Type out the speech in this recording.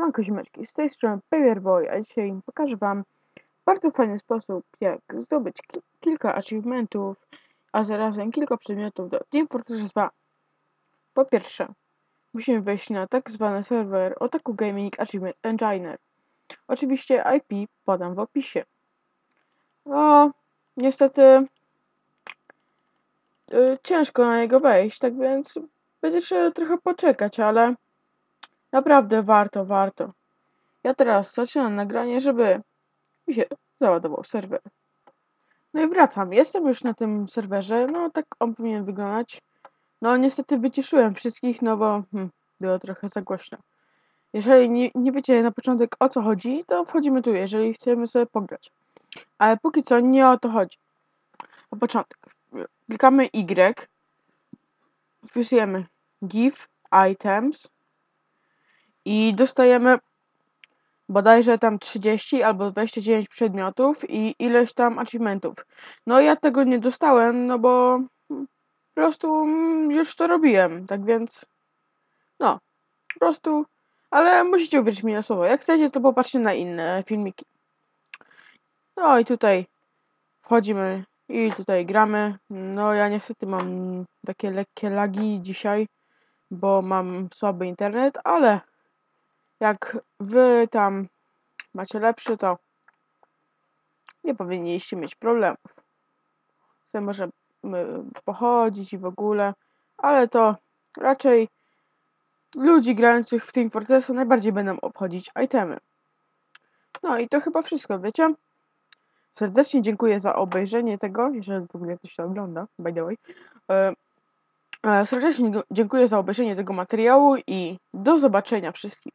Siemanko ziomeczki, z tej strony Paperboy, a dzisiaj pokażę wam bardzo fajny sposób, jak zdobyć ki kilka achievementów, a zarazem kilka przedmiotów do Team Fortress 2. Po pierwsze, musimy wejść na tak zwany serwer Otaku Gaming Achievement Engine. Oczywiście IP podam w opisie. No, niestety y, ciężko na niego wejść, tak więc będzie trzeba trochę poczekać, ale Naprawdę warto, warto. Ja teraz zaczynam nagranie, żeby mi się załadował serwer. No i wracam. Jestem już na tym serwerze. No tak on powinien wyglądać. No niestety wyciszyłem wszystkich, no bo hmm, było trochę za głośno. Jeżeli nie, nie wiecie na początek o co chodzi, to wchodzimy tu, jeżeli chcemy sobie pograć. Ale póki co nie o to chodzi. Na początek klikamy Y, wpisujemy give items i dostajemy bodajże tam 30 albo 29 przedmiotów i ileś tam achievementów. No ja tego nie dostałem, no bo po prostu już to robiłem, tak więc no, po prostu, ale musicie uwierzyć mi na słowo. Jak chcecie, to popatrzcie na inne filmiki. No i tutaj wchodzimy i tutaj gramy. No ja niestety mam takie lekkie lagi dzisiaj, bo mam słaby internet, ale jak wy tam macie lepszy, to nie powinniście mieć problemów. Sobie może pochodzić i w ogóle, ale to raczej ludzi grających w Team Fortressa najbardziej będą obchodzić itemy. No i to chyba wszystko, wiecie? Serdecznie dziękuję za obejrzenie tego, jeżeli w ogóle ktoś to ogląda, by the way. E, e, serdecznie dziękuję za obejrzenie tego materiału i do zobaczenia wszystkim.